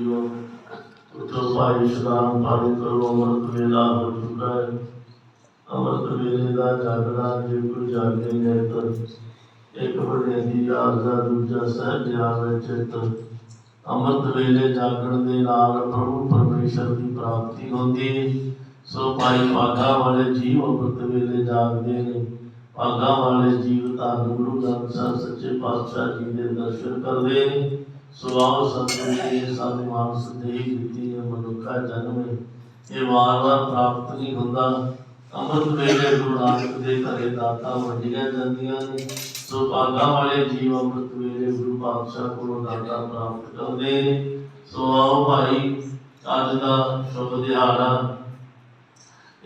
JIO. ਉਠੋ ਭਾਈ Saddam ਪਾਣੀ ਕਰੋ ਅਮਰਤ ਵੇਲਾ ਹੋ ਚੁੱਕਾ ਹੈ। ਅਮਰਤ ਵੇਲੇ ਦਾ ਜਾਗਣਾ ਜੇ ਕੋਈ ਜਾਗੇ ਨਿਤ। ਇੱਕ ਬੜੇਦੀ ਯਾਦ ਦਾ ਦੂਜਾ ਸਹਿਜ ਆਵੇ ਚਿਤ ਅੰਮ੍ਰਿਤ ਵੇਲੇ ਜਾਗਣ ਦੇ ਨਾਲ ਪ੍ਰਭੂ ਪਰਮੇਸ਼ਰ ਦੀ ਪ੍ਰਾਪਤੀ ਹੁੰਦੀ। ਸੋ ਭਾਈ ਭਾਗਾ ਵਾਲੇ ਜੀਵ ਅੰਮ੍ਰਿਤ ਵੇਲੇ ਜਾਗਦੇ ਨੇ। ਭਾਗਾ ਵਾਲੇ ਜੀਵ ਧੰਨ ਗੁਰੂ ਗ੍ਰੰਥ ਸਾਹਿਬ ਸੱਚੇ ਪਾਤਸ਼ਾਹ ਜੀ ਦੇ ਦਰਸ਼ਨ ਕਰਦੇ ਨੇ। ਸੋ ਆਓ ਜੀ ਸਾਨੂੰ ਮਾਨਸ ਦੇਹੀ ਦਿੱਤੀ ਹੈ, ਮਨੁੱਖਾ ਜਨਮ ਇਹ ਵਾਰ-ਵਾਰ ਪ੍ਰਾਪਤ ਨਹੀਂ ਹੁੰਦਾ। ਅੰਮ੍ਰਿਤ ਵੇਲੇ ਗੁਰੂ ਨਾਨਕ ਦੇ ਘਰੇ ਦਾਤਾਂ ਵੰਡੀਆਂ ਜਾਂਦੀਆਂ ਨੇ। ਸੋ ਭਾਗਾ ਵਾਲੇ ਜੀਵ ਅੰਮ੍ਰਿਤ ਵੇਲੇ ਗੁਰੂ ਪਾਤਸ਼ਾਹ ਕੋਲੋਂ ਦਾਤਾਂ ਪ੍ਰਾਪਤ ਕਰਦੇ ਨੇ। ਸੋ ਆਓ ਭਾਈ, ਅੱਜ ਦਾ ਸ਼ੁਭ ਦਿਹਾੜਾ।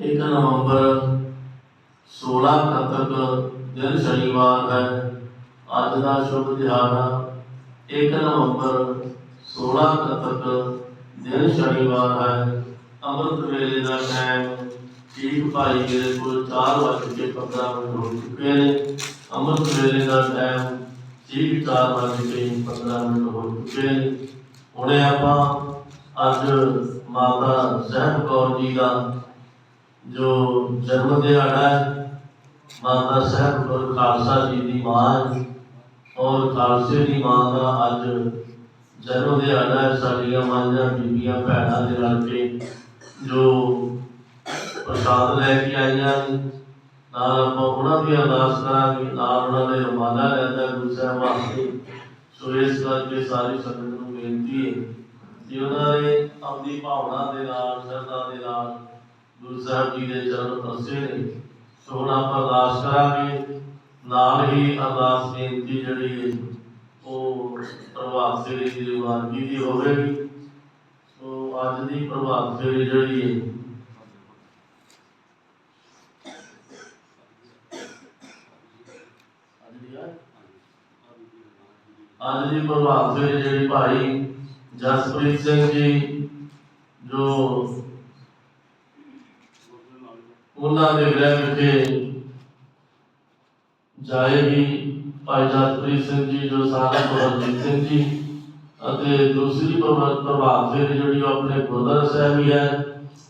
1 ਨਵੰਬਰ 16 ਕੱਤਕ ਦਿਨ ਸ਼ਨੀਵਾਰ ਹੈ। ਅੱਜ ਦਾ ਸ਼ੁਭ ਦਿਹਾੜਾ। 1 ਨਵੰਬਰ 16 ਕੱਤਕ ਦਿਨ ਸ਼ਨੀਵਾਰ ਹੈ। ਅੰਮ੍ਰਿਤ ਵੇਲੇ ਦਾ ਟਾਈਮ ਠੀਕ ਭਾਈ ਮੇਰੇ ਕੋਲ 4 ਵਜੇ ਕੇ 15 ਮਿੰਟ ਹੋ ਚੁੱਕੇ ਨੇ। ਅੰਮ੍ਰਿਤ ਵੇਲੇ ਦਾ ਟਾਈਮ ਠੀਕ 4 ਵਜੇ ਕੇ 15 ਮਿੰਟ ਹੋ ਚੁੱਕੇ ਨੇ। ਹੁਣੇ ਆਪਾਂ ਅੱਜ ਮਾਤਾ ਸਹਿਬ ਕੌਰ ਜੀ ਦਾ ਜੋ ਜਨਮ ਦਿਹਾੜਾ ਹੈ, ਮਾਤਾ ਸਾਹਿਬ ਕੌਰ ਖਾਲਸਾ ਜੀ ਦੀ ਮਾਂ ਔਰ ਖਾਲਸੇ ਦੀ ਮਾਂ ਦਾ ਅੱਜ ਜਨਮ ਦਿਹਾੜਾ ਹੈ ਸਾਡੀਆਂ ਮਾਂਝਾਂ, ਬੀਬੀਆਂ, ਭੈਣਾਂ ਦੇ ਰਲ ਕੇ ਜੋ ਪ੍ਰਸਾਦ ਲੈ ਕੇ ਆਈਆਂ ਨਾਲ ਆਪਾਂ ਉਹਨਾਂ ਦੀ ਅਰਦਾਸ ਕਰਾਂਗੇ, ਨਾਲ ਉਹਨਾਂ ਦੇ ਰਮਾਨਾ ਲੈਂਦਾ ਗੁਰੂ ਸਾਹਿਬ ਵਾਸਤੇ। ਸੋ ਇਸ ਕਰਕੇ ਸਾਰੀ ਸੰਗਤ ਨੂੰ ਬੇਨਤੀ ਹੈ ਕਿ ਉਹਨਾਂ ਨੇ ਆਪਣੀ ਭਾਵਨਾ ਦੇ ਨਾਲ, ਸ਼ਰਧਾ ਦੇ ਨਾਲ ਗੁਰੂ ਸਾਹਿਬ ਜੀ ਦੇ ਚਰਨ ਪਰਸੇ ਨੇ। ਸੋ ਹੁਣ ਆਪਾਂ ਅਰਦਾਸ ਕਰਾਂਗੇ। ਨਾਲ ਹੀ ਅਰਦਾਸ ਬੇਨਤੀ ਜਿਹੜੀ ਹੈ, ਉਹ ਪ੍ਰਭਾਤ ਫੇਰੀ ਦੀ ਵਾਰਗੀ ਦੀ ਹੋਵੇਗੀ। ਸੋ ਅੱਜ ਦੀ ਪ੍ਰਭਾਤ ਫੇਰੀ ਜਿਹੜੀ ਹੈ, ਅੱਜ ਦੀ ਪ੍ਰਭਾਤ ਫੇਰੀ ਜਿਹੜੀ ਭਾਈ ਜਸਪ੍ਰੀਤ ਸਿੰਘ ਜੀ, ਜੋ ਉਹਨਾਂ ਦੇ ਗ੍ਰਹਿ ਵਿਖੇ ਜਾਏਗੀ ਭਾਈ ਜਸਪ੍ਰੀਤ ਸਿੰਘ ਜੀ, ਜੋ ਸਾਰਾ ਪ੍ਰਭਜੀਤ ਸਿੰਘ ਜੀ ਅਤੇ ਦੂਸਰੀ ਪ੍ਰਭਾ- ਫੇਰ ਜਿਹੜੀ ਉਹ ਆਪਣੇ ਗੁਰਦੁਆਰਾ ਸਾਹਿਬ ਹੀ ਹੈ,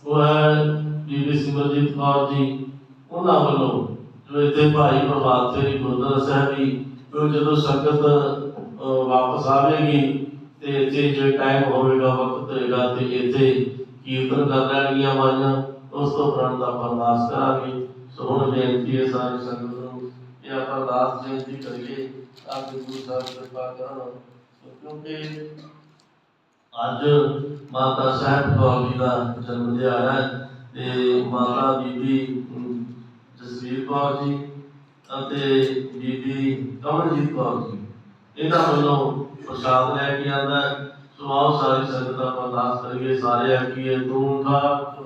ਉਹ ਹੈ ਬੀਬੀ ਸਿਮਰਜੀਤ ਕੌਰ ਜੀ। ਉਹਨਾਂ ਵੱਲੋਂ ਜੋ ਇੱਥੇ ਭਾਈ ਪ੍ਰਭਾਤ ਫੇਰੀ ਗੁਰਦੁਆਰਾ ਸਾਹਿਬ ਹੀ ਜੋ ਜਦੋਂ ਸੰਗਤ ਵਾਪਸ ਆਵੇਗੀ ਤੇ ਇੱਥੇ ਜੇ ਟਾਈਮ ਹੋਵੇਗਾ, ਵਕਤ ਹੋਵੇਗਾ ਤੇ ਇੱਥੇ ਕੀਰਤਨ ਕਰ ਲੈਣਗੀਆਂ ਮਾਈਆਂ ਉਸ ਤੋਂ ਉਪਰੰਤ ਆਪਾਂ ਅਰਦਾਸ ਕਰਾਂਗੇ। ਸੋ ਹੁਣ ਬੇਨਤੀ ਹੈ ਸਾਰੀ ਸੰਗਤ ਨੂੰ ਕਿ ਆਪਾਂ ਅਰਦਾਸ ਬੇਨਤੀ ਕਰੀਏ ਤਾਂ ਕਿ ਗੁਰੂ ਸਾਹਿਬ ਕਿਰਪਾ ਕਰਨ ਸੋ ਕਿਉਂਕਿ ਅੱਜ ਮਾਤਾ ਸਾਹਿਬ ਕੌਰ ਜੀ ਦਾ ਜਨਮ ਦਿਹਾੜਾ ਹੈ ਤੇ ਮਾਤਾ ਬੀਬੀ ਅਮ, ਜਸਵੀਰ ਕੌਰ ਜੀ ਅਤੇ ਬੀਬੀ ਕਮਲਜੀਤ ਕੌਰ ਜੀ ਇਹਨਾਂ ਵੱਲੋਂ ਪ੍ਰਸ਼ਾਦ ਲੈ ਕੇ ਆਂਦਾ ਸੋ ਆਓ ਸਾਰੀ ਸੰਗਤ ਆਪਾਂ ਅਰਦਾਸ ਕਰੀਏ ਸਾਰੇ ਆਖੀਏ ਤੂੰ ਖਾਕ